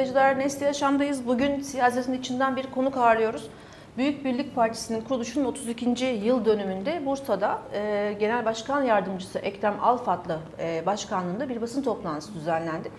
İzleyiciler. Nesli Yaşam'dayız. Bugün siyasetin içinden bir konuk ağırlıyoruz. Büyük Birlik Partisi'nin kuruluşunun 32. yıl dönümünde Bursa'da e, Genel Başkan Yardımcısı Ekrem Alfat'la e, başkanlığında bir basın toplantısı düzenlendi.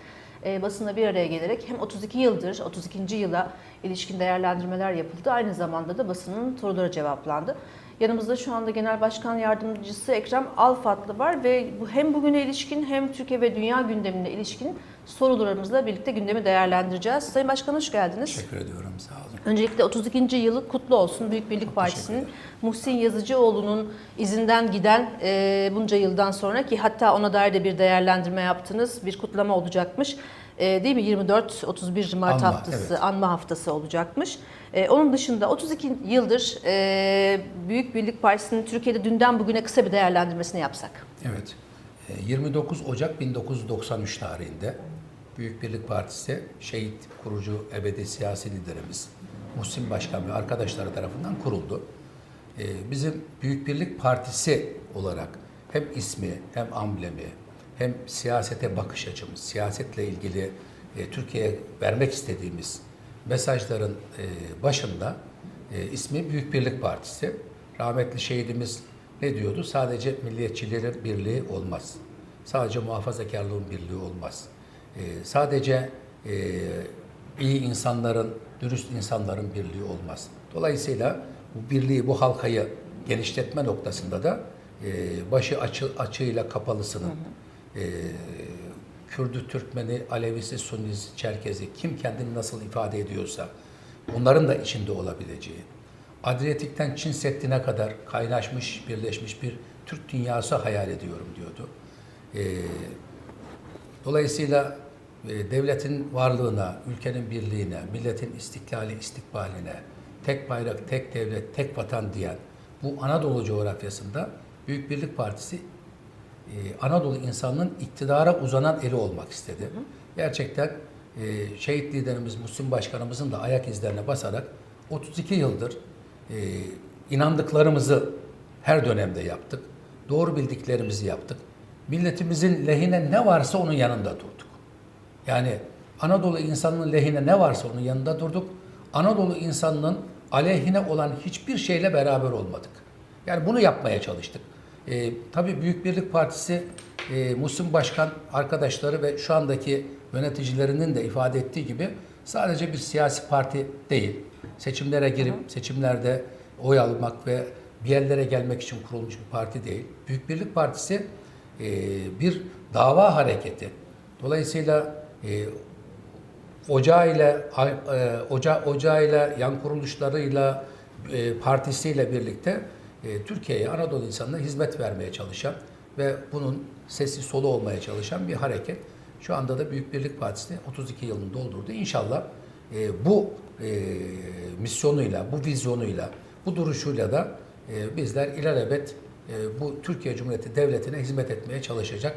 E, basınla bir araya gelerek hem 32 yıldır, 32. yıla ilişkin değerlendirmeler yapıldı. Aynı zamanda da basının soruları cevaplandı. Yanımızda şu anda Genel Başkan Yardımcısı Ekrem Alfatlı var ve hem bugüne ilişkin hem Türkiye ve dünya gündemine ilişkin sorularımızla birlikte gündemi değerlendireceğiz. Sayın Başkan hoş geldiniz. Teşekkür ediyorum. Sağ olun. Öncelikle 32. yılı kutlu olsun Büyük Birlik Partisi'nin. Muhsin Yazıcıoğlu'nun izinden giden e, bunca yıldan sonra ki hatta ona dair de bir değerlendirme yaptınız. Bir kutlama olacakmış. E, değil mi? 24-31 Mart Anma, haftası, evet. anma haftası olacakmış. E, onun dışında 32 yıldır e, Büyük Birlik Partisi'nin Türkiye'de dünden bugüne kısa bir değerlendirmesini yapsak. Evet. e, 29 Ocak 1993 tarihinde Büyük Birlik Partisi şehit kurucu ebedi siyasi liderimiz Muhsin Başkan ve arkadaşları tarafından kuruldu. E, Bizim Büyük Birlik Partisi olarak hem ismi hem amblemi hem siyasete bakış açımız, siyasetle ilgili e, Türkiye'ye vermek istediğimiz mesajların e, başında e, ismi Büyük Birlik Partisi. Rahmetli şehidimiz ne diyordu? Sadece milliyetçilerin birliği olmaz. Sadece muhafazakarlığın birliği olmaz. E, sadece e, iyi insanların, dürüst insanların birliği olmaz. Dolayısıyla bu birliği, bu halkayı genişletme noktasında da e, başı açı, açığıyla kapalısının, e, Kürdü, Türkmeni, Alevisi, Sunnisi, Çerkezi kim kendini nasıl ifade ediyorsa onların da içinde olabileceği, Adriyatik'ten Çin Seddi'ne kadar kaynaşmış, birleşmiş bir Türk dünyası hayal ediyorum diyordu. Ee, dolayısıyla e, devletin varlığına, ülkenin birliğine, milletin istiklali, istikbaline, tek bayrak, tek devlet, tek vatan diyen bu Anadolu coğrafyasında Büyük Birlik Partisi e, Anadolu insanının iktidara uzanan eli olmak istedi. Gerçekten e, şehit liderimiz Muhsin Başkanımızın da ayak izlerine basarak 32 yıldır e, inandıklarımızı her dönemde yaptık. Doğru bildiklerimizi yaptık. Milletimizin lehine ne varsa onun yanında durduk. Yani Anadolu insanının lehine ne varsa onun yanında durduk. Anadolu insanının aleyhine olan hiçbir şeyle beraber olmadık. Yani bunu yapmaya çalıştık. Ee, tabii Büyük Birlik Partisi, e, Muhsin Başkan arkadaşları ve şu andaki yöneticilerinin de ifade ettiği gibi sadece bir siyasi parti değil. Seçimlere girip seçimlerde oy almak ve bir yerlere gelmek için kurulmuş bir parti değil. Büyük Birlik Partisi e, bir dava hareketi. Dolayısıyla e, Ocağı ile e, Oca Ocağı ile yan kuruluşlarıyla e, partisiyle birlikte e, Türkiye'ye Anadolu insanına hizmet vermeye çalışan ve bunun sesi solu olmaya çalışan bir hareket. Şu anda da Büyük Birlik Partisi 32 yılını doldurdu. İnşallah e, bu e, misyonuyla, bu vizyonuyla, bu duruşuyla da e, bizler ilelebet bu Türkiye Cumhuriyeti Devleti'ne hizmet etmeye çalışacak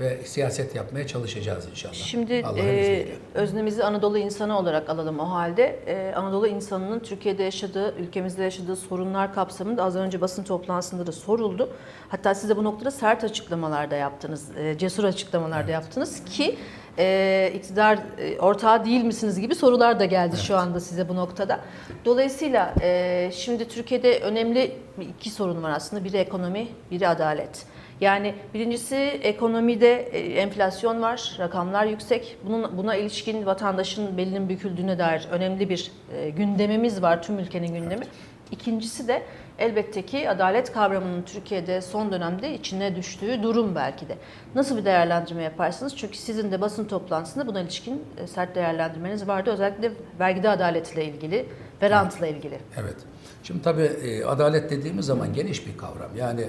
ve siyaset yapmaya çalışacağız inşallah. Şimdi e, öznemizi Anadolu insanı olarak alalım o halde. E, Anadolu insanının Türkiye'de yaşadığı, ülkemizde yaşadığı sorunlar kapsamında az önce basın toplantısında da soruldu. Hatta siz de bu noktada sert açıklamalar da yaptınız, e, cesur açıklamalar da yaptınız ki e, iktidar e, ortağı değil misiniz gibi sorular da geldi şu anda size bu noktada. Dolayısıyla e, şimdi Türkiye'de önemli iki sorun var aslında. Biri ekonomi, biri adalet. Yani birincisi ekonomide e, enflasyon var, rakamlar yüksek. Bunun buna ilişkin vatandaşın belinin büküldüğüne dair önemli bir e, gündemimiz var, tüm ülkenin gündemi. İkincisi de elbette ki adalet kavramının Türkiye'de son dönemde içine düştüğü durum belki de. Nasıl bir değerlendirme yaparsınız? Çünkü sizin de basın toplantısında buna ilişkin e, sert değerlendirmeniz vardı. Özellikle vergide adaletle ilgili ve rantla ilgili. Evet. Şimdi tabii e, adalet dediğimiz zaman geniş bir kavram. Yani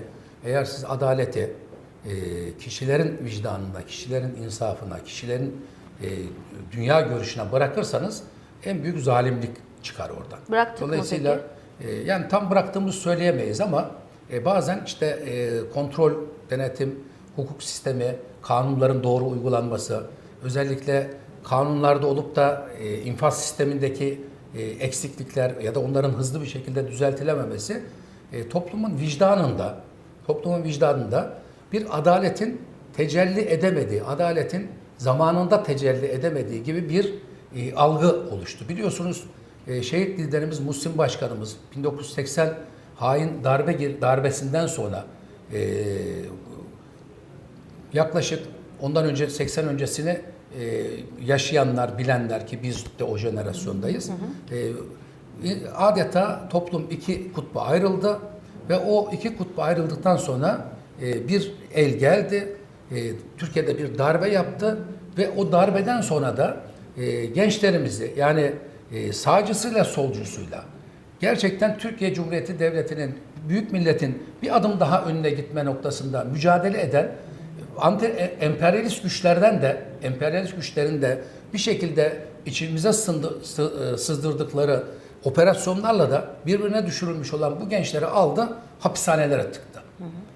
eğer siz adaleti e, kişilerin vicdanına, kişilerin insafına, kişilerin dünya görüşüne bırakırsanız en büyük zalimlik çıkar oradan. Bıraktık mı Dolayısıyla e, yani tam bıraktığımızı söyleyemeyiz ama e, bazen işte e, kontrol, denetim, hukuk sistemi, kanunların doğru uygulanması, özellikle kanunlarda olup da e, infaz sistemindeki eksiklikler ya da onların hızlı bir şekilde düzeltilememesi toplumun vicdanında, toplumun vicdanında bir adaletin tecelli edemediği, adaletin zamanında tecelli edemediği gibi bir e, algı oluştu. Biliyorsunuz e, şehit liderimiz Muhsin Başkanımız 1980 hain darbe darbesinden sonra e, yaklaşık ondan önce 80 öncesini e, yaşayanlar, bilenler ki biz de o jenerasyondayız. E, adeta toplum iki kutba ayrıldı ve o iki kutba ayrıldıktan sonra e, bir el geldi. E, Türkiye'de bir darbe yaptı ve o darbeden sonra da e, gençlerimizi yani e, sağcısıyla solcusuyla gerçekten Türkiye Cumhuriyeti Devleti'nin, büyük milletin bir adım daha önüne gitme noktasında mücadele eden anti e, emperyalist güçlerden de emperyalist güçlerin de bir şekilde içimize e, sızdırdıkları operasyonlarla da birbirine düşürülmüş olan bu gençleri aldı hapishanelere tıktı.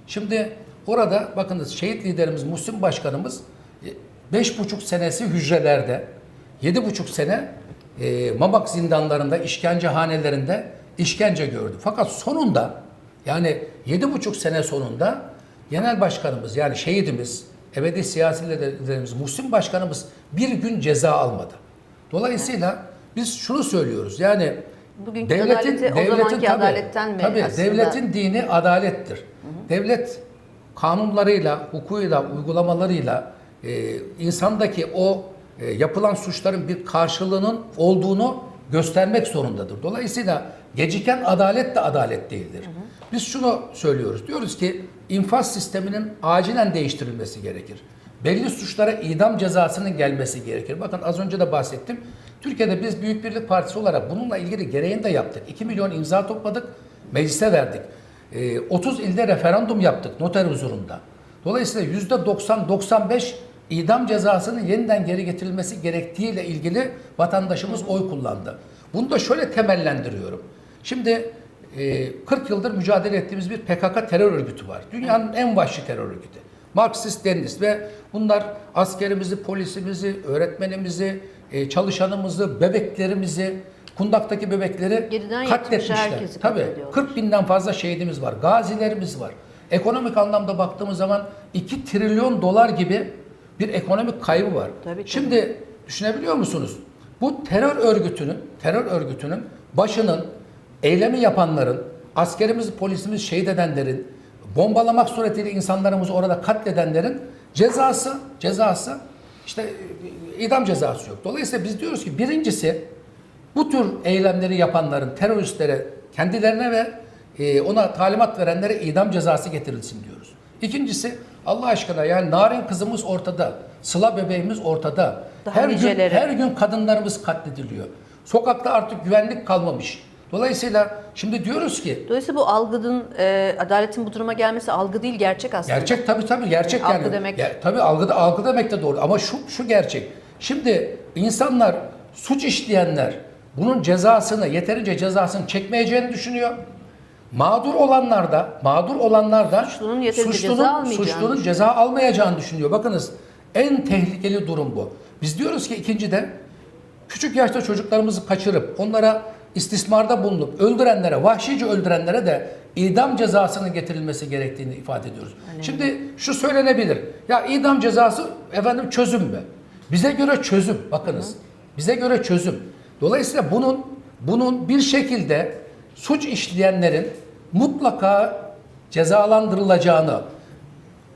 Şimdi orada bakınız şehit liderimiz Muhsin Başkanımız e, beş buçuk senesi hücrelerde, yedi buçuk sene e, Mamak zindanlarında, işkencehanelerinde işkence gördü. Fakat sonunda yani yedi buçuk sene sonunda genel başkanımız yani şehidimiz, ebedi siyasi liderimiz Muhsin Başkanımız bir gün ceza almadı. Dolayısıyla biz şunu söylüyoruz yani Bugünkü adaleti o zamanki adaletten mi Tabii aslında? devletin dini adalettir. Devlet kanunlarıyla, hukukuyla, uygulamalarıyla e, insandaki o e, yapılan suçların bir karşılığının olduğunu göstermek zorundadır. Dolayısıyla geciken adalet de adalet değildir. Biz şunu söylüyoruz. Diyoruz ki infaz sisteminin acilen değiştirilmesi gerekir. Belli suçlara idam cezasının gelmesi gerekir. Bakın az önce de bahsettim. Türkiye'de biz Büyük Birlik Partisi olarak bununla ilgili gereğini de yaptık. 2 milyon imza topladık, meclise verdik. Ee, 30 ilde referandum yaptık noter huzurunda. Dolayısıyla %90-95 idam cezasının yeniden geri getirilmesi gerektiğiyle ilgili vatandaşımız oy kullandı. Bunu da şöyle temellendiriyorum. Şimdi e, 40 yıldır mücadele ettiğimiz bir PKK terör örgütü var. Dünyanın en vahşi terör örgütü. Marksist Leninist ve bunlar askerimizi, polisimizi, öğretmenimizi, e, çalışanımızı, bebeklerimizi, kundaktaki bebekleri Geriden katletmişler. Tabii katlediyorlar. 40 binden fazla şehidimiz var, gazilerimiz var. Ekonomik anlamda baktığımız zaman 2 trilyon dolar gibi bir ekonomik kaybı var. Tabii, tabii. Şimdi düşünebiliyor musunuz? Bu terör örgütünün, terör örgütünün başının eylemi yapanların, askerimiz, polisimiz şehit edenlerin, bombalamak suretiyle insanlarımızı orada katledenlerin cezası, cezası işte e, idam cezası yok. Dolayısıyla biz diyoruz ki birincisi bu tür eylemleri yapanların, teröristlere, kendilerine ve e, ona talimat verenlere idam cezası getirilsin diyoruz. İkincisi Allah aşkına yani narin kızımız ortada, sıla bebeğimiz ortada. Daha her gün niceleri. her gün kadınlarımız katlediliyor. Sokakta artık güvenlik kalmamış. Dolayısıyla şimdi diyoruz ki Dolayısıyla bu algının, e, adaletin bu duruma gelmesi algı değil, gerçek aslında. Gerçek tabii tabii gerçek Yani yani. algı demek- Ya, tabii algı algı demek de doğru ama şu şu gerçek. Şimdi insanlar suç işleyenler bunun cezasını yeterince cezasını çekmeyeceğini düşünüyor. Mağdur olanlar da mağdur olanlar da Suçlunun suçlunun, ceza almayacağını suçlunun düşünüyor. ceza almayacağını düşünüyor. Bakınız en tehlikeli durum bu. Biz diyoruz ki ikincide küçük yaşta çocuklarımızı kaçırıp onlara istismarda bulunup öldürenlere, vahşice öldürenlere de idam cezasının getirilmesi gerektiğini ifade ediyoruz. Şimdi şu söylenebilir. Ya idam cezası efendim çözüm mü? Bize göre çözüm. Bakınız. Bize göre çözüm. Dolayısıyla bunun bunun bir şekilde suç işleyenlerin mutlaka cezalandırılacağını,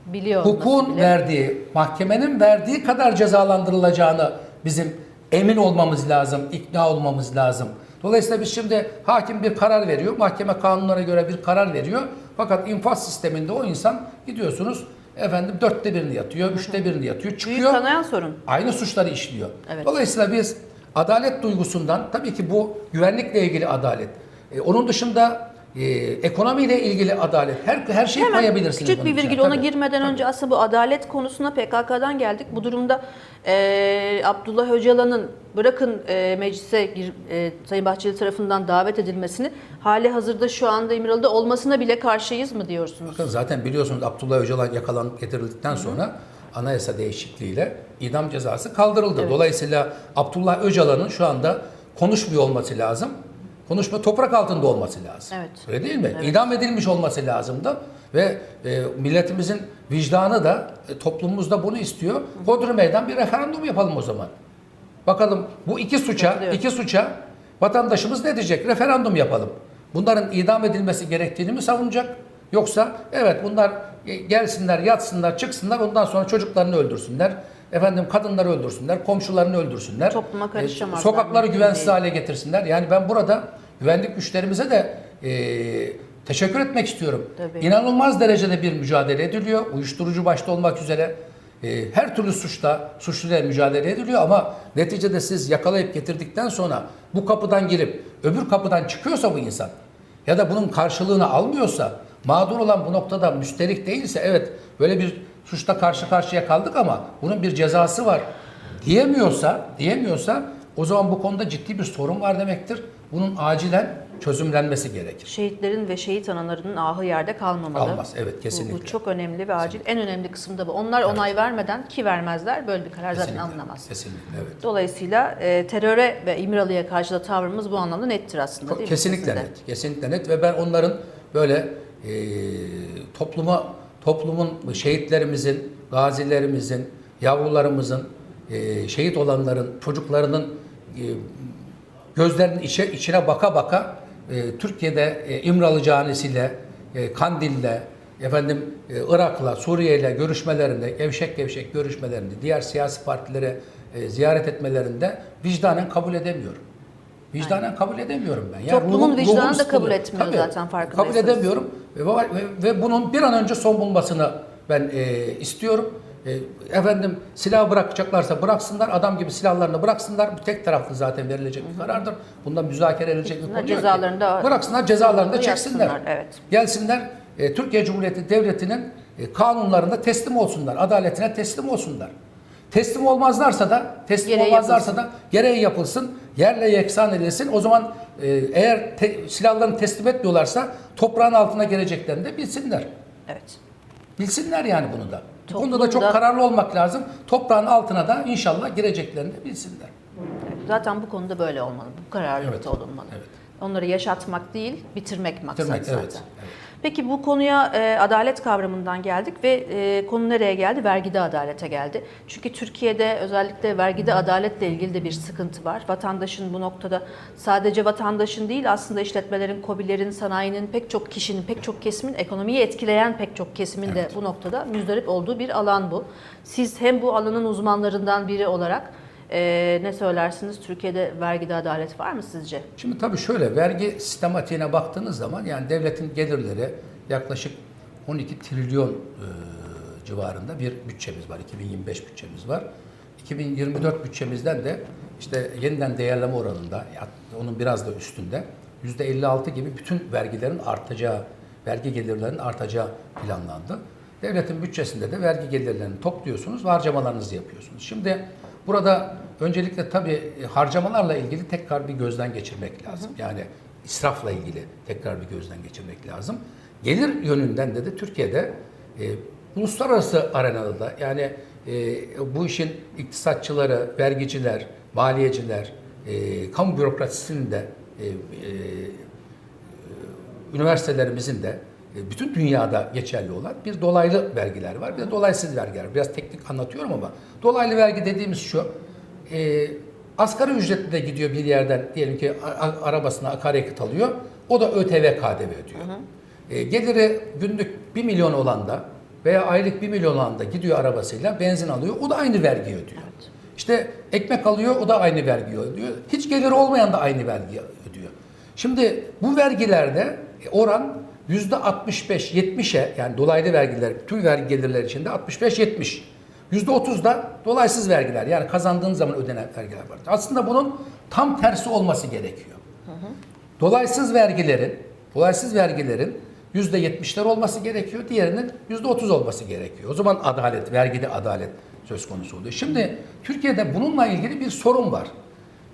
Biliyor hukukun bile. verdiği, mahkemenin verdiği kadar cezalandırılacağını bizim emin olmamız lazım, ikna olmamız lazım. Dolayısıyla biz şimdi hakim bir karar veriyor, mahkeme kanunlara göre bir karar veriyor. Fakat infaz sisteminde o insan gidiyorsunuz efendim dörtte birini yatıyor, üçte birini yatıyor, Büyük çıkıyor. kanayan sorun. Aynı suçları işliyor. Evet. Dolayısıyla biz adalet duygusundan tabii ki bu güvenlikle ilgili adalet. E, onun dışında e, ekonomiyle ilgili adalet. Her her şeyi Hemen koyabilirsiniz. küçük bir içine. virgül ona Tabii. girmeden önce aslında bu adalet konusuna PKK'dan geldik. Bu durumda e, Abdullah Öcalan'ın bırakın e, meclise gir, e, Sayın Bahçeli tarafından davet edilmesini hali hazırda şu anda İmralı'da olmasına bile karşıyız mı diyorsunuz? Bakın zaten biliyorsunuz Abdullah Öcalan yakalanıp getirildikten sonra anayasa değişikliğiyle idam cezası kaldırıldı. Dolayısıyla Abdullah Öcalan'ın şu anda konuşmuyor olması lazım. Konuşma toprak altında olması lazım. Evet. Öyle değil mi? İdam edilmiş olması lazımdı ve e, milletimizin vicdanı da e, toplumumuz da bunu istiyor. Hodri meydan bir referandum yapalım o zaman. Bakalım bu iki suça, iki suça vatandaşımız ne diyecek? Referandum yapalım. Bunların idam edilmesi gerektiğini mi savunacak? Yoksa evet bunlar e, gelsinler, yatsınlar, çıksınlar ondan sonra çocuklarını öldürsünler. Efendim kadınları öldürsünler, komşularını öldürsünler. Topluma karışamazlar, E, Sokakları güvensiz değil. hale getirsinler. Yani ben burada güvenlik güçlerimize de e, teşekkür etmek istiyorum. Tabii. İnanılmaz derecede bir mücadele ediliyor. Uyuşturucu başta olmak üzere e, her türlü suçta suçluyla mücadele ediliyor ama neticede siz yakalayıp getirdikten sonra bu kapıdan girip öbür kapıdan çıkıyorsa bu insan ya da bunun karşılığını almıyorsa mağdur olan bu noktada müsterik değilse evet böyle bir suçta karşı karşıya kaldık ama bunun bir cezası var diyemiyorsa diyemiyorsa o zaman bu konuda ciddi bir sorun var demektir. Bunun acilen çözümlenmesi gerekir. Şehitlerin ve şehit analarının ahı yerde kalmamalı. Kalmaz, evet, Bu- kesinlikle. Bu, çok önemli ve acil. En önemli kısım da bu. Onlar onay vermeden ki vermezler böyle bir karar zaten Kesinlikle. alınamaz. Kesinlikle evet. Dolayısıyla e, teröre ve İmralı'ya karşı da tavrımız bu anlamda nettir aslında değil mi? Kesinlikle Sizin de? net. Kesinlikle net ve ben onların böyle e, topluma toplumun şehitlerimizin, gazilerimizin, yavrularımızın, e, şehit olanların, çocuklarının e, gözlerinin içe, içine baka baka e, Türkiye'de e, İmralı canisiyle, e, Kandil'le, efendim e, Irak'la, Suriye'yle görüşmelerinde, gevşek gevşek görüşmelerinde, diğer siyasi partilere e, ziyaret etmelerinde vicdanen kabul edemiyorum. Vicdanen kabul edemiyorum ben. Yani Toplumun vicdanı da sıkılıyor. kabul etmiyor zaten, farkındaysanız. Kabul edemiyorum ve, ve, ve bunun bir an önce son bulmasını ben e, istiyorum. E, efendim silah bırakacaklarsa bıraksınlar, adam gibi silahlarını bıraksınlar. Bu tek taraflı zaten verilecek bir karardır. Bundan müzakere edilecek bir konu cezalarını da- Bıraksınlar, cezalarını da çeksinler. Evet. Gelsinler e, Türkiye Cumhuriyeti Devleti'nin e, kanunlarında teslim olsunlar, adaletine teslim olsunlar. Teslim olmazlarsa da, teslim Gereği olmazlarsa da gereği yapılsın, yerle yeksan edilsin. O zaman e, eğer te- silahlarını teslim etmiyorlarsa toprağın altına geleceklerini de bilsinler. Evet. Bilsinler yani bunu da. Bu konuda da çok kararlı olmak lazım. Toprağın altına da inşallah gireceklerini bilsinler. Zaten bu konuda böyle olmalı. Bu kararlılıkta Evet, olunmalı. evet. Onları yaşatmak değil, bitirmek maksat Bitirmek, zaten. evet, evet. Peki bu konuya e, adalet kavramından geldik ve e, konu nereye geldi? Vergide adalete geldi. Çünkü Türkiye'de özellikle vergide adaletle ilgili de bir sıkıntı var. Vatandaşın bu noktada sadece vatandaşın değil aslında işletmelerin, kobilerin, sanayinin pek çok kişinin, pek çok kesimin ekonomiyi etkileyen pek çok kesimin de bu noktada müzdarip olduğu bir alan bu. Siz hem bu alanın uzmanlarından biri olarak e, ne söylersiniz? Türkiye'de vergide adalet var mı sizce? Şimdi tabii şöyle vergi sistematiğine baktığınız zaman yani devletin gelirleri yaklaşık 12 trilyon e, civarında bir bütçemiz var. 2025 bütçemiz var. 2024 bütçemizden de işte yeniden değerleme oranında onun biraz da üstünde %56 gibi bütün vergilerin artacağı, vergi gelirlerinin artacağı planlandı. Devletin bütçesinde de vergi gelirlerini topluyorsunuz harcamalarınızı yapıyorsunuz. Şimdi burada öncelikle tabii e, harcamalarla ilgili tekrar bir gözden geçirmek lazım. Yani israfla ilgili tekrar bir gözden geçirmek lazım. Gelir yönünden de de Türkiye'de e, uluslararası arenada da yani e, bu işin iktisatçıları, vergiciler, maliyeciler, e, kamu bürokrasisinin de e, e, üniversitelerimizin de bütün dünyada geçerli olan bir dolaylı vergiler var. Bir de dolaysız vergiler. var. Biraz teknik anlatıyorum ama dolaylı vergi dediğimiz şu. E, asgari ücretli de gidiyor bir yerden diyelim ki arabasına akaryakıt alıyor. O da ÖTV KDV ödüyor. E, geliri günlük 1 milyon olan da veya aylık 1 milyon olan da gidiyor arabasıyla benzin alıyor. O da aynı vergiyi ödüyor. İşte ekmek alıyor o da aynı vergiyi ödüyor. Hiç geliri olmayan da aynı vergiyi ödüyor. Şimdi bu vergilerde oran yüzde 65-70'e yani dolaylı vergiler, tüm vergi gelirler içinde 65-70. Yüzde 30 da dolaysız vergiler yani kazandığın zaman ödenen vergiler var. Aslında bunun tam tersi olması gerekiyor. Dolaysız vergilerin, dolaysız vergilerin yüzde yetmişler olması gerekiyor. Diğerinin yüzde otuz olması gerekiyor. O zaman adalet, vergide adalet söz konusu oluyor. Şimdi Türkiye'de bununla ilgili bir sorun var.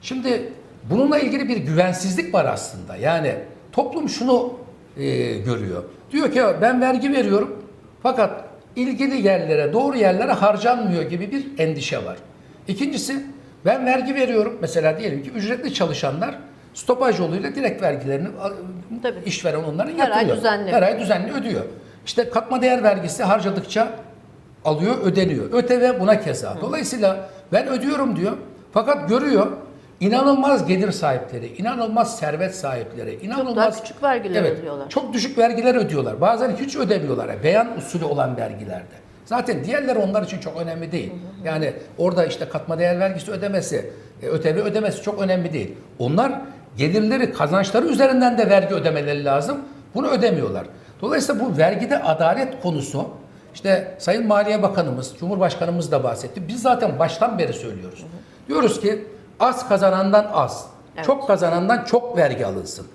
Şimdi bununla ilgili bir güvensizlik var aslında. Yani toplum şunu e, görüyor. Diyor ki ben vergi veriyorum fakat ilgili yerlere, doğru yerlere harcanmıyor gibi bir endişe var. İkincisi ben vergi veriyorum. Mesela diyelim ki ücretli çalışanlar Stopaj yoluyla direkt vergilerini Tabii. işveren onların Her ay yatırıyor. düzenli. Her ay düzenli ödüyor. İşte katma değer vergisi harcadıkça alıyor, ödeniyor. ÖTV buna keza. Dolayısıyla ben ödüyorum diyor. Fakat görüyor inanılmaz gelir sahipleri, inanılmaz servet sahipleri, inanılmaz daha küçük vergiler evet, ödüyorlar. Çok düşük vergiler ödüyorlar. Bazen hiç ödemiyorlar. Beyan usulü olan vergilerde. Zaten diğerleri onlar için çok önemli değil. Yani orada işte katma değer vergisi ödemesi, e, ÖTV ödemesi çok önemli değil. Onlar gelirleri, kazançları üzerinden de vergi ödemeleri lazım. Bunu ödemiyorlar. Dolayısıyla bu vergide adalet konusu işte Sayın Maliye Bakanımız, Cumhurbaşkanımız da bahsetti. Biz zaten baştan beri söylüyoruz. Diyoruz ki az kazanandan az, Evet. çok kazanandan çok vergi alınsın.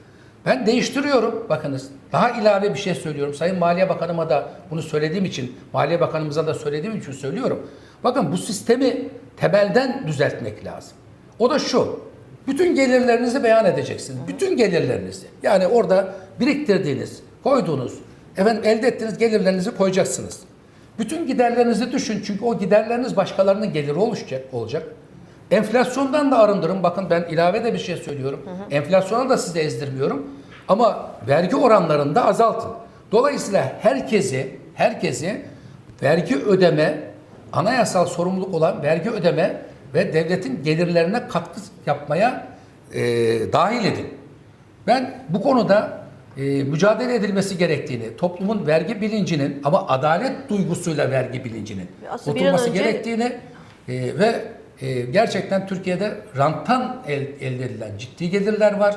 Ben değiştiriyorum. Bakınız daha ilave bir şey söylüyorum. Sayın Maliye Bakanıma da bunu söylediğim için, Maliye Bakanımıza da söylediğim için söylüyorum. Bakın bu sistemi temelden düzeltmek lazım. O da şu. Bütün gelirlerinizi beyan edeceksiniz. Bütün gelirlerinizi. Yani orada biriktirdiğiniz, koyduğunuz, efendim elde ettiğiniz gelirlerinizi koyacaksınız. Bütün giderlerinizi düşün. Çünkü o giderleriniz başkalarının geliri oluşacak, olacak. Enflasyondan da arındırın. Bakın ben ilave de bir şey söylüyorum. Enflasyona da sizi ezdirmiyorum. Ama vergi oranlarını da azaltın. Dolayısıyla herkesi, herkesi vergi ödeme, anayasal sorumluluk olan vergi ödeme ve devletin gelirlerine katkı yapmaya e, dahil edin. Ben bu konuda e, mücadele edilmesi gerektiğini, toplumun vergi bilincinin ama adalet duygusuyla vergi bilincinin Aslında oturması önce- gerektiğini e, ve e, gerçekten Türkiye'de ranttan el, elde edilen ciddi gelirler var.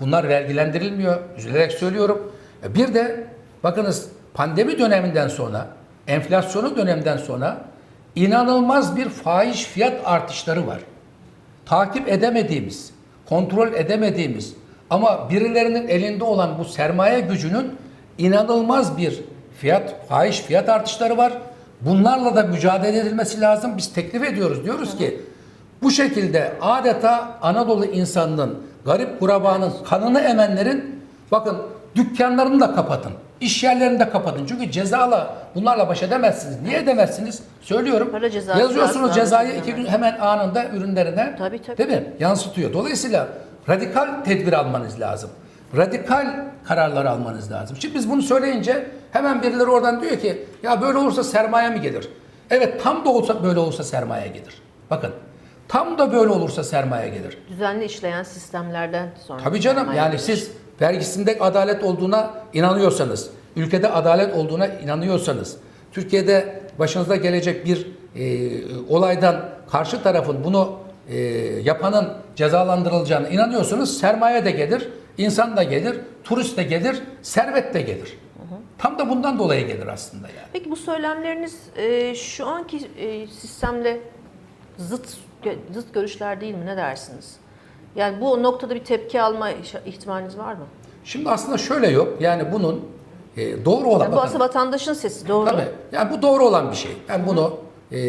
Bunlar vergilendirilmiyor. Üzülerek söylüyorum. E, Bir de bakınız pandemi döneminden sonra, enflasyonu dönemden sonra inanılmaz bir fahiş fiyat artışları var takip edemediğimiz, kontrol edemediğimiz ama birilerinin elinde olan bu sermaye gücünün inanılmaz bir fiyat, fahiş fiyat artışları var. Bunlarla da mücadele edilmesi lazım. Biz teklif ediyoruz. Diyoruz ki bu şekilde adeta Anadolu insanının, garip kurabanın kanını emenlerin bakın dükkanlarını da kapatın. iş yerlerini de kapatın. Çünkü cezala bunlarla baş edemezsiniz. Niye edemezsiniz? Söylüyorum. Para cezası Yazıyorsunuz cezayı iki gün hemen anında ürünlerine Tabii, tabii. değil mi? Yansıtıyor. Dolayısıyla radikal tedbir almanız lazım. Radikal kararlar almanız lazım. Şimdi biz bunu söyleyince hemen birileri oradan diyor ki ya böyle olursa sermaye mi gelir? Evet tam da olsa böyle olursa sermaye gelir. Bakın tam da böyle olursa sermaye gelir. Düzenli işleyen sistemlerden sonra. Tabii canım yani gelir. siz vergisinde adalet olduğuna inanıyorsanız, ülkede adalet olduğuna inanıyorsanız, Türkiye'de başınıza gelecek bir e, olaydan karşı tarafın bunu e, yapanın cezalandırılacağına inanıyorsunuz, sermaye de gelir, insan da gelir, turist de gelir, servet de gelir. Tam da bundan dolayı gelir aslında yani. Peki bu söylemleriniz e, şu anki e, sistemle zıt zıt görüşler değil mi? Ne dersiniz? Yani bu noktada bir tepki alma ihtimaliniz var mı? Şimdi aslında şöyle yok. Yani bunun e, doğru olan Yani bu aslında vatandaşın sesi doğru. Tabii. Yani bu doğru olan bir şey. Ben bunu e,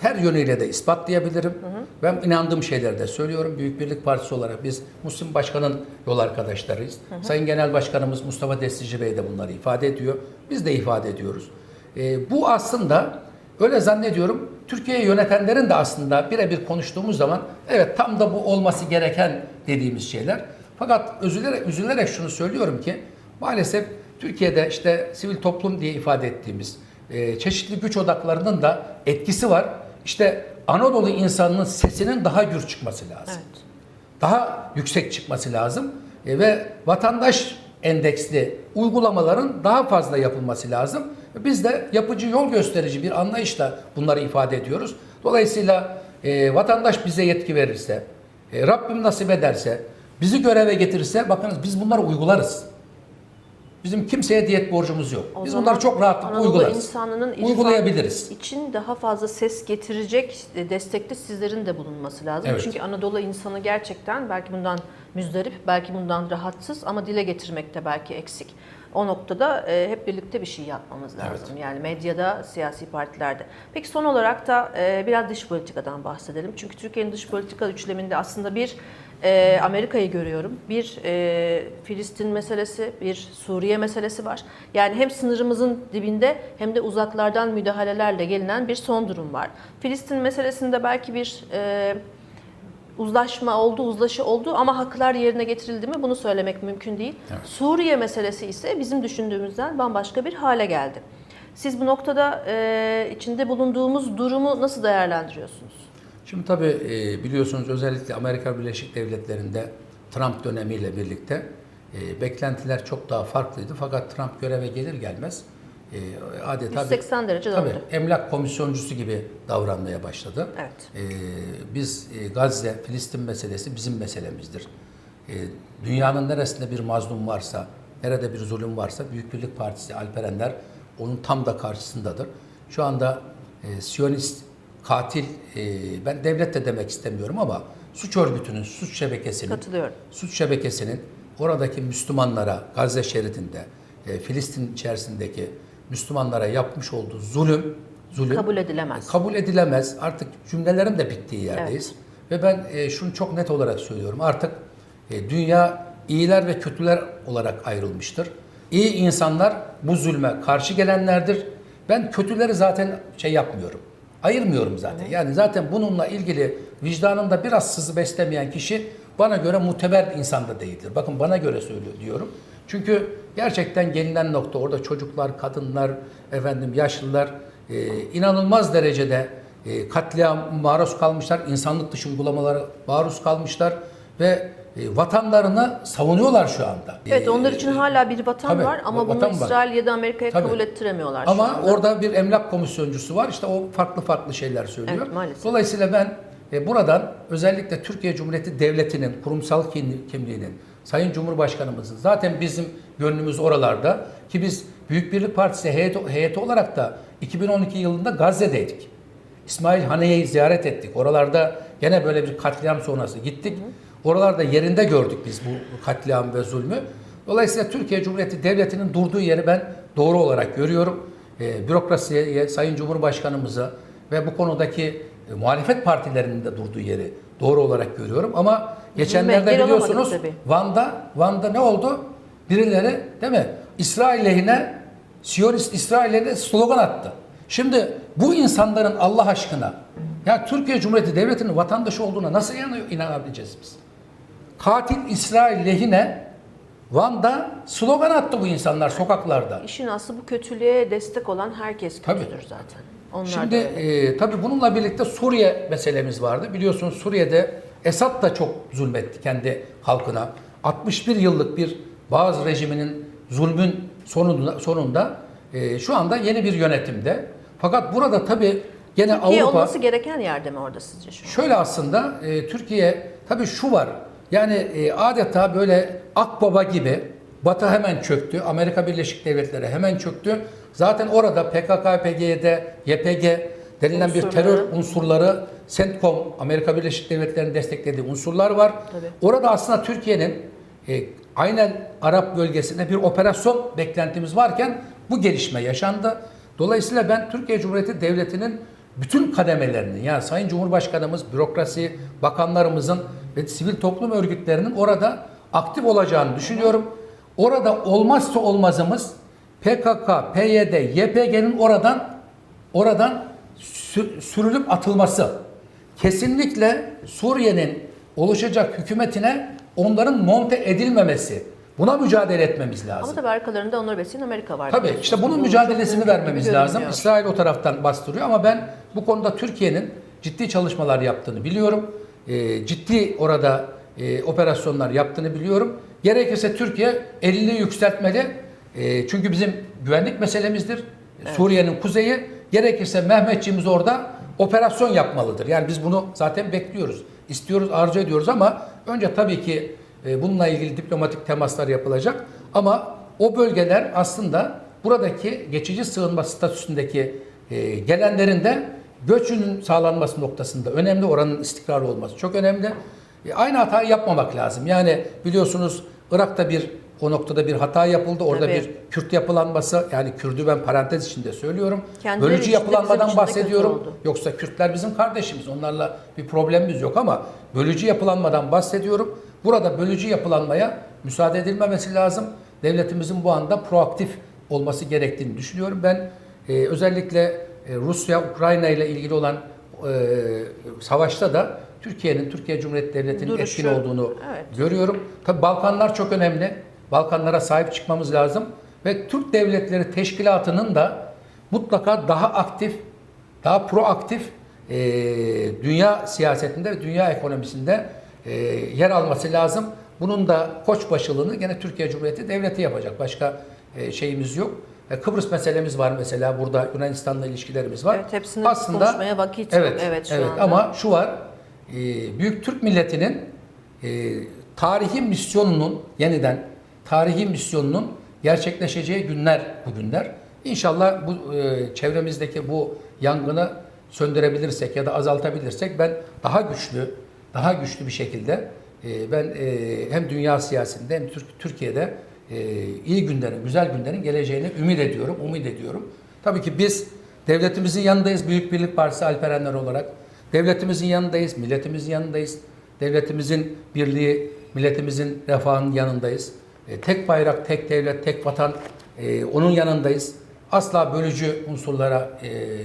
her yönüyle de ispatlayabilirim. Ben inandığım şeyleri de söylüyorum. Büyük Birlik Partisi olarak biz Müslüm Başkan'ın yol arkadaşlarıyız. Sayın Genel Başkanımız Mustafa Destici Bey de bunları ifade ediyor. Biz de ifade ediyoruz. E, bu aslında öyle zannediyorum Türkiye'yi yönetenlerin de aslında birebir konuştuğumuz zaman evet tam da bu olması gereken dediğimiz şeyler. Fakat üzülerek, üzülerek şunu söylüyorum ki maalesef Türkiye'de işte sivil toplum diye ifade ettiğimiz e, çeşitli güç odaklarının da etkisi var. İşte Anadolu insanının sesinin daha gür çıkması lazım. Evet. Daha yüksek çıkması lazım E, ve vatandaş endeksli uygulamaların daha fazla yapılması lazım. Biz de yapıcı yol gösterici bir anlayışla bunları ifade ediyoruz. Dolayısıyla e, vatandaş bize yetki verirse, e, Rabbim nasip ederse, bizi göreve getirirse bakınız biz bunları uygularız. Bizim kimseye diyet borcumuz yok. O Biz zaman bunları çok rahatlıkla Anadolu uygularız. insanının irfan Uygulayabiliriz. için daha fazla ses getirecek e, destekte sizlerin de bulunması lazım. Evet. Çünkü Anadolu insanı gerçekten belki bundan müzdarip, belki bundan rahatsız ama dile getirmekte belki eksik. O noktada e, hep birlikte bir şey yapmamız lazım. Yani medyada, siyasi partilerde. Peki son olarak da e, biraz dış politikadan bahsedelim. Çünkü Türkiye'nin dış politika üçleminde aslında bir e, Amerika'yı görüyorum. Bir e, Filistin meselesi, bir Suriye meselesi var. Yani hem sınırımızın dibinde hem de uzaklardan müdahalelerle gelinen bir son durum var. Filistin meselesinde belki bir e, uzlaşma oldu, uzlaşı oldu ama haklar yerine getirildi mi bunu söylemek mümkün değil. Evet. Suriye meselesi ise bizim düşündüğümüzden bambaşka bir hale geldi. Siz bu noktada e, içinde bulunduğumuz durumu nasıl değerlendiriyorsunuz? Şimdi tabii e, biliyorsunuz özellikle Amerika Birleşik Devletleri'nde Trump dönemiyle birlikte e, beklentiler çok daha farklıydı. Fakat Trump göreve gelir gelmez e, adeta bir- 180 derece döndü. tabii, emlak komisyoncusu gibi davranmaya başladı. Evet. E, biz e, Gazze, Filistin meselesi bizim meselemizdir. E, dünyanın neresinde bir mazlum varsa, nerede bir zulüm varsa Büyük Birlik Partisi, Alperenler onun tam da karşısındadır. Şu anda e, Siyonist katil, e, ben devlet de demek istemiyorum ama suç örgütünün, suç şebekesinin Katılıyorum. suç şebekesinin oradaki Müslümanlara Gazze şeridinde, e, Filistin içerisindeki Müslümanlara yapmış olduğu zulüm, zulüm Kabul edilemez. kabul edilemez. Artık cümlelerin de bittiği yerdeyiz. Ve ben e, şunu çok net olarak söylüyorum. Artık e, dünya iyiler ve kötüler olarak ayrılmıştır. İyi insanlar bu zulme karşı gelenlerdir. Ben kötüleri zaten şey yapmıyorum. Ayırmıyorum zaten. Yani zaten bununla ilgili vicdanında biraz sızı beslemeyen kişi bana göre muteber insan da değildir. Bakın bana göre söylüyor diyorum. Çünkü gerçekten gelinen nokta orada çocuklar, kadınlar, efendim yaşlılar e, inanılmaz derecede e, katliam maruz kalmışlar, insanlık dışı uygulamalara maruz kalmışlar ve vatanlarını savunuyorlar şu anda. Evet E, onlar için hala bir vatan tabii, var ama bunu vatan var. İsrail ya da Amerika'ya Tabii. kabul ettiremiyorlar şu Ama anda. orada bir emlak komisyoncusu var. İşte o farklı farklı şeyler söylüyor. Evet, maalesef. Dolayısıyla ben e, buradan özellikle Türkiye Cumhuriyeti Devleti'nin kurumsal kim- kimliğinin, Sayın Cumhurbaşkanımızın zaten bizim gönlümüz oralarda ki biz Büyük Birlik Partisi heyeti, heyeti olarak da 2012 yılında Gazze'deydik. İsmail Hane'yi ziyaret ettik. Oralarda gene böyle bir katliam sonrası gittik. Oralarda yerinde gördük biz bu katliam ve zulmü. Dolayısıyla Türkiye Cumhuriyeti Devleti'nin durduğu yeri ben doğru olarak görüyorum. E, bürokrasiye, Sayın Cumhurbaşkanımıza ve bu konudaki e, muhalefet partilerinin de durduğu yeri doğru olarak görüyorum. Ama geçenlerde olamadık biliyorsunuz. Van'da, Van'da ne oldu? Birileri değil mi? İsrail lehine, Siyonist İsrail lehine slogan attı. Şimdi bu insanların Allah aşkına ya Türkiye Cumhuriyeti Devleti'nin vatandaşı olduğuna nasıl inanabileceğiz biz? Katil İsrail lehine Van'da slogan attı bu insanlar sokaklarda. İşin aslı bu kötülüğe destek olan herkes Tabii. kötüdür zaten. Onlar Şimdi e, tabii bununla birlikte Suriye meselemiz vardı. Biliyorsunuz Suriye'de Esad da çok zulmetti kendi halkına. 61 yıllık bir bazı rejiminin zulmün sonunda, sonunda e, şu anda yeni bir yönetimde. Fakat burada tabii gene Türkiye Avrupa olması gereken yerde mi orada sizce şu an? Şöyle aslında e, Türkiye tabii şu var. Yani e, adeta böyle akbaba gibi Batı hemen çöktü. Amerika Birleşik Devletleri hemen çöktü. Zaten orada PKK, PGY'de, YPG denilen bir Unsurları. terör unsurları, CENTCOM, Amerika Birleşik Devletleri'nin desteklediği unsurlar var. Tabii. Orada aslında Türkiye'nin e, aynen Arap bölgesinde bir operasyon beklentimiz varken bu gelişme yaşandı. Dolayısıyla ben Türkiye Cumhuriyeti Devleti'nin bütün kademelerini yani Sayın Cumhurbaşkanımız, bürokrasi, bakanlarımızın ve sivil toplum örgütlerinin orada aktif olacağını düşünüyorum. Orada olmazsa olmazımız PKK, PYD, YPG'nin oradan oradan sü- sürülüp atılması. Kesinlikle Suriye'nin oluşacak hükümetine onların monte edilmemesi. Buna mücadele etmemiz lazım. Ama tabii arkalarında onları besleyen Amerika var. Tabii işte bunun Bu mücadelesini vermemiz lazım. İsrail o taraftan bastırıyor ama ben bu konuda Türkiye'nin ciddi çalışmalar yaptığını biliyorum. Ee, ciddi orada e, operasyonlar yaptığını biliyorum. Gerekirse Türkiye elini yükseltmeli. E, çünkü bizim güvenlik meselemizdir. Suriye'nin kuzeyi. Gerekirse Mehmetçiğimiz orada operasyon yapmalıdır. Yani biz bunu zaten bekliyoruz. İstiyoruz, arzu ediyoruz ama önce tabii ki e, bununla ilgili diplomatik temaslar yapılacak. Ama o bölgeler aslında buradaki geçici sığınma statüsündeki e, gelenlerin de göçünün sağlanması noktasında önemli. Oranın istikrarlı olması çok önemli. E, aynı hatayı yapmamak lazım. Yani biliyorsunuz Irak'ta bir o noktada bir hata yapıldı. Orada Tabii. bir Kürt yapılanması yani Kürdü ben parantez içinde söylüyorum. Kendileri Bölücü yapılanmadan bahsediyorum. Yoksa Kürtler bizim kardeşimiz. Onlarla bir problemimiz yok ama bölücü yapılanmadan bahsediyorum. Burada bölücü yapılanmaya müsaade edilmemesi lazım. Devletimizin bu anda proaktif olması gerektiğini düşünüyorum. Ben e, özellikle e, Rusya Ukrayna ile ilgili olan e, savaşta da Türkiye'nin, Türkiye Cumhuriyeti Devleti'nin etkin olduğunu evet. görüyorum. Tabii Balkanlar çok önemli. Balkanlara sahip çıkmamız lazım. Ve Türk Devletleri Teşkilatı'nın da mutlaka daha aktif, daha proaktif e, dünya siyasetinde ve dünya ekonomisinde e, yer alması lazım. Bunun da koçbaşılığını gene Türkiye Cumhuriyeti Devleti yapacak. Başka e, şeyimiz yok. E, Kıbrıs meselemiz var mesela burada Yunanistan'la ilişkilerimiz var. Evet, hepsini konuşmaya vakit yok. Evet, şu evet. anda. Ama şu var, e, Büyük Türk milletinin e, tarihi misyonunun yeniden tarihi misyonunun gerçekleşeceği günler bu günler. İnşallah bu e, çevremizdeki bu yangını söndürebilirsek ya da azaltabilirsek ben daha güçlü, daha güçlü bir şekilde e, ben e, hem dünya siyasetinde hem Türk, Türkiye'de e, iyi günlerin, güzel günlerin geleceğini ümit ediyorum, umut ediyorum. Tabii ki biz devletimizin yanındayız. Büyük Birlik Partisi Alperenler olarak. Devletimizin yanındayız, milletimizin yanındayız. Devletimizin birliği, milletimizin refahının yanındayız. E, tek bayrak, tek devlet, tek vatan e, onun yanındayız. Asla bölücü unsurlara e,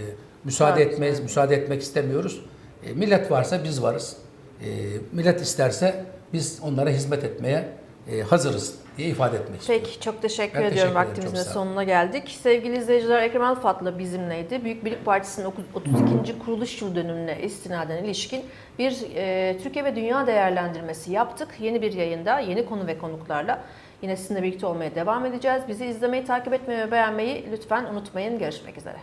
müsaade Evet, etmeyiz, müsaade etmek istemiyoruz. E, millet varsa biz varız. E, millet isterse biz onlara hizmet etmeye e, hazırız diye ifade etmek istiyorum. Peki çok teşekkür Ben ediyorum. teşekkür ederim, Vaktimizin sonuna geldik. Sevgili izleyiciler Ekrem Alfat'la bizimleydi. Büyük Birlik Partisi'nin 32. kuruluş yıl dönümüne istinaden ilişkin bir e, Türkiye ve dünya değerlendirmesi yaptık. Yeni bir yayında yeni konu ve konuklarla yine sizinle birlikte olmaya devam edeceğiz. Bizi izlemeyi, takip etmeyi ve beğenmeyi lütfen unutmayın. Görüşmek üzere.